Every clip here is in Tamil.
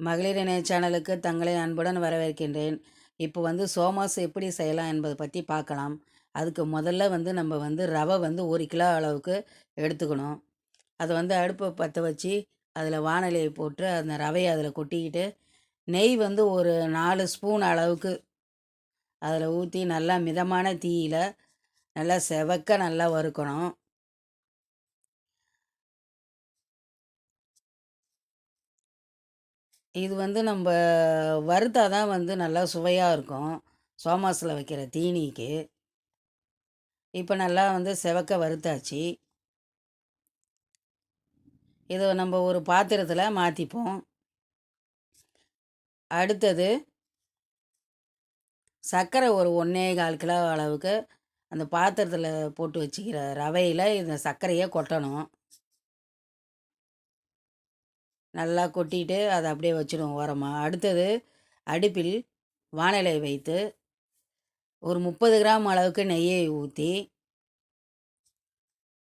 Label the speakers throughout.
Speaker 1: மகளிர் இணைய சேனலுக்கு தங்களை அன்புடன் வரவேற்கின்றேன். இப்போ வந்து சோமாஸ் எப்படி செய்யலாம் என்பதை பற்றி பார்க்கலாம். அதுக்கு முதல்ல வந்து நம்ம வந்து ரவை வந்து ஒரு கிலோ அளவுக்கு எடுத்துக்கணும். அதை வந்து அடுப்பை பற்ற வச்சு அதில் வானிலையை போட்டு அந்த ரவையை அதில் கொட்டிக்கிட்டு நெய் வந்து ஒரு நாலு ஸ்பூன் அளவுக்கு அதில் ஊற்றி நல்லா மிதமான தீயில் நல்லா செவக்க நல்லா வறுக்கணும். இது வந்து நம்ம வறுத்தா தான் வந்து நல்லா சுவையாக இருக்கும். சோமாஸில் வைக்கிற தீனிக்கு. இப்போ நல்லா வந்து செவக்க வறுத்தாச்சு. இதை நம்ம ஒரு பாத்திரத்தில் மாற்றிப்போம் அடுத்தது சர்க்கரை ஒரு ஒன்றே கால் கிலோ அளவுக்கு அந்த பாத்திரத்தில் போட்டு வச்சுக்கிற ரவையில் இந்த சர்க்கரையை கொட்டணும். நல்லா கொட்டிட்டு அதை அப்படியே வச்சிடுவோம் ஓரமாக அடுத்தது அடுப்பில் வானிலை வைத்து ஒரு முப்பது கிராம் அளவுக்கு நெய்யை ஊற்றி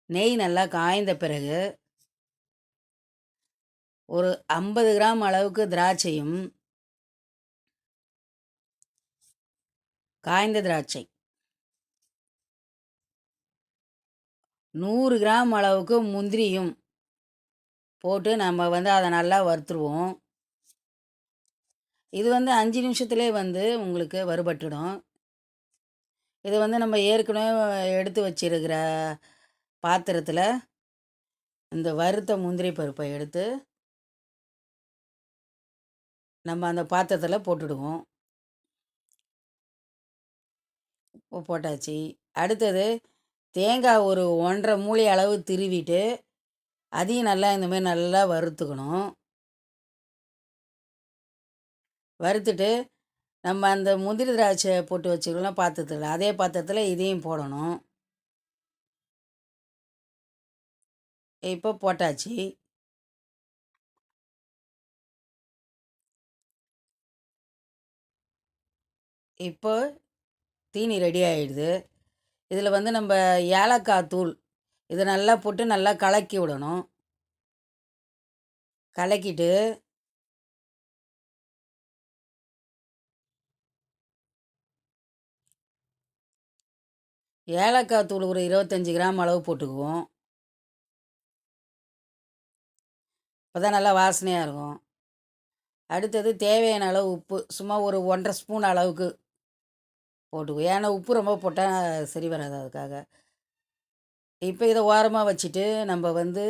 Speaker 1: நெய் நல்லா காய்ந்த பிறகு ஒரு ஐம்பது கிராம் அளவுக்கு திராட்சையும் காய்ந்த திராட்சை. நூறு கிராம் அளவுக்கு முந்திரியும் போட்டு நம்ம வந்து அதை நல்லா வறுத்துருவோம். இது வந்து அஞ்சு நிமிஷத்துலேயே வந்து உங்களுக்கு வறுபட்டுடும். இது வந்து நம்ம ஏற்கனவே எடுத்து வச்சிருக்கிற பாத்திரத்தில் இந்த வறுத்த முந்திரி பருப்பை எடுத்து நம்ம அந்த பாத்திரத்தில் போட்டுடுவோம். போட்டாச்சு. அடுத்தது தேங்காய் ஒரு ஒன்றரை மூளை அளவு திருவிட்டு அதையும் நல்லா இந்த மாதிரி நல்லா வறுத்துக்கணும். வறுத்துட்டு நம்ம அந்த முந்திரி திராட்சை போட்டு வச்சுக்கலாம் பாத்திரத்தில் அதே பாத்திரத்தில் இதையும் போடணும். இப்போ போட்டாச்சு. இப்போ தீனி ரெடி ஆகிடுது இதில் வந்து நம்ம ஏலக்காய் தூள் இதை நல்லா போட்டு நல்லா கலக்கி விடணும். கலக்கிட்டு ஏலக்காய் தூள் ஒரு இருபத்தஞ்சி கிராம் அளவு போட்டுக்குவோம். அப்போ தான் நல்லா வாசனையாக இருக்கும். அடுத்தது தேவையான அளவு உப்பு சும்மா ஒரு ஒன்றரை ஸ்பூன் அளவுக்கு போட்டுக்குவோம். ஏன்னா உப்பு ரொம்ப போட்டால் சரி வராது அதுக்காக. இப்போ இதை ஓரமாக வச்சுட்டு நம்ம வந்து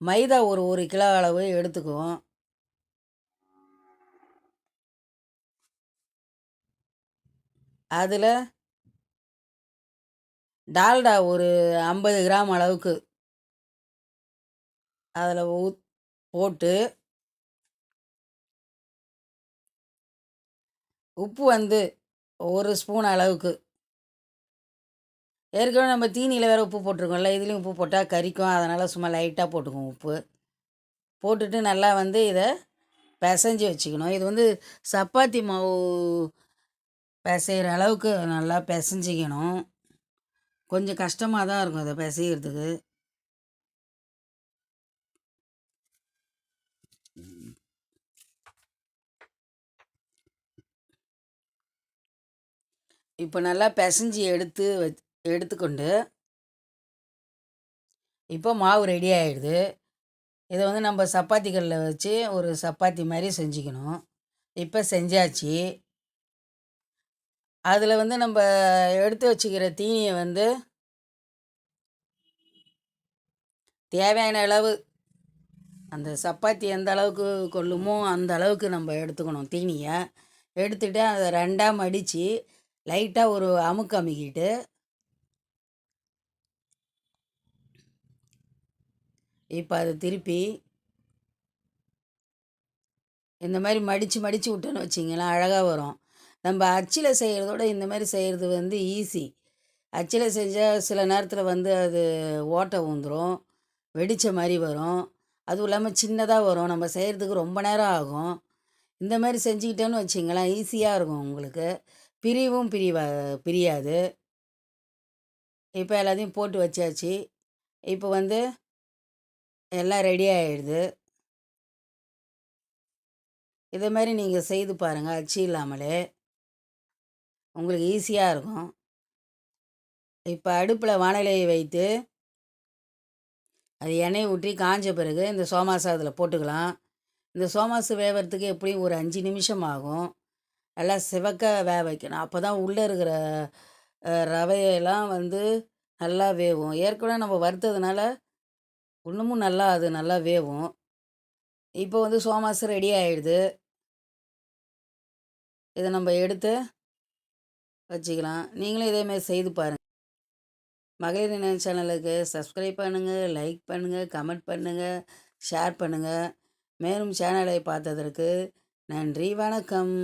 Speaker 1: மைதா ஒரு ஒரு கிலோ அளவு எடுத்துக்குவோம். அதில் டால்டா ஒரு ஐம்பது கிராம் அளவுக்கு அதில் ஊத் போட்டு உப்பு வந்து ஒரு ஸ்பூன் அளவுக்கு ஏற்கனவே நம்ம தீனியில் வேறு உப்பு போட்டிருக்கோம்ல இதுலேயும் உப்பு போட்டால் கறிக்கும் அதனால் சும்மா லைட்டாக போட்டுக்குவோம் உப்பு. போட்டுட்டு நல்லா வந்து இதை பிசைஞ்சு வச்சுக்கணும். இது வந்து சப்பாத்தி மாவு பிசைகிற அளவுக்கு நல்லா பிசைஞ்சிக்கணும். கொஞ்சம் கஷ்டமாக தான் இருக்கும் அதை பிசைகிறதுக்கு இப்போ நல்லா பிசைஞ்சி எடுத்து வச் எடுத்துக்கொண்டு இப்போ மாவு ரெடி ஆகிடுது இதை வந்து நம்ம சப்பாத்தி கல்லில் வச்சு ஒரு சப்பாத்தி மாதிரி செஞ்சுக்கணும். இப்போ செஞ்சாச்சு. அதில் வந்து நம்ம எடுத்து வச்சுக்கிற தீனியை வந்து தேவையான அளவு அந்த சப்பாத்தி எந்த அளவுக்கு கொள்ளுமோ அந்த அளவுக்கு நம்ம எடுத்துக்கணும் தீனியை. எடுத்துகிட்டு அதை ரெண்டாக மடித்து லைட்டாக ஒரு அமுக்கு அமுக்கிட்டு இப்போ அதை திருப்பி இந்த மாதிரி மடித்து மடித்து விட்டோன்னு வச்சிங்களேன் அழகாக வரும். நம்ம அச்சில் செய்கிறதோட இந்த மாதிரி செய்கிறது வந்து ஈஸி. அச்சில் செஞ்சால் சில நேரத்தில் வந்து அது ஓட்டை ஊந்துடும் வெடித்த மாதிரி வரும். அதுவும் இல்லாமல் சின்னதாக வரும். நம்ம செய்கிறதுக்கு ரொம்ப நேரம் ஆகும். இந்த மாதிரி செஞ்சுக்கிட்டோன்னு வச்சிங்களேன் ஈஸியாக இருக்கும் உங்களுக்கு. பிரிவும் பிரிவா பிரியாது. இப்போ எல்லாத்தையும் போட்டு வச்சாச்சு. இப்போ வந்து எல்லாம் ரெடி ஆகிடுது இதே மாதிரி நீங்கள் செய்து பாருங்கள் அச்சு இல்லாமலே. உங்களுக்கு ஈஸியாக இருக்கும். இப்போ அடுப்பில் வானிலையை வைத்து அது எண்ணெய் ஊற்றி காஞ்ச பிறகு இந்த சோமாசை அதில் போட்டுக்கலாம். இந்த சோமாசு வேவறதுக்கு எப்படியும் ஒரு அஞ்சு நிமிஷம் ஆகும். நல்லா சிவக்க வேக வைக்கணும். அப்போ தான் உள்ளே இருக்கிற ரவையெல்லாம் வந்து நல்லா வேகும். ஏற்கனவே நம்ம வறுத்ததுனால இன்னமும் நல்லா அது நல்லா வேகும் இப்போ வந்து சோமாஸ் ரெடி ஆகிடுது இதை நம்ம எடுத்து வச்சுக்கலாம். நீங்களும் இதேமாதிரி செய்து பாருங்கள் மகளிர் இணைய சேனலுக்கு சப்ஸ்கிரைப் பண்ணுங்கள் லைக் பண்ணுங்கள் கமெண்ட் பண்ணுங்கள் ஷேர் பண்ணுங்கள் மேலும் சேனலை பார்த்ததற்கு நன்றி வணக்கம்.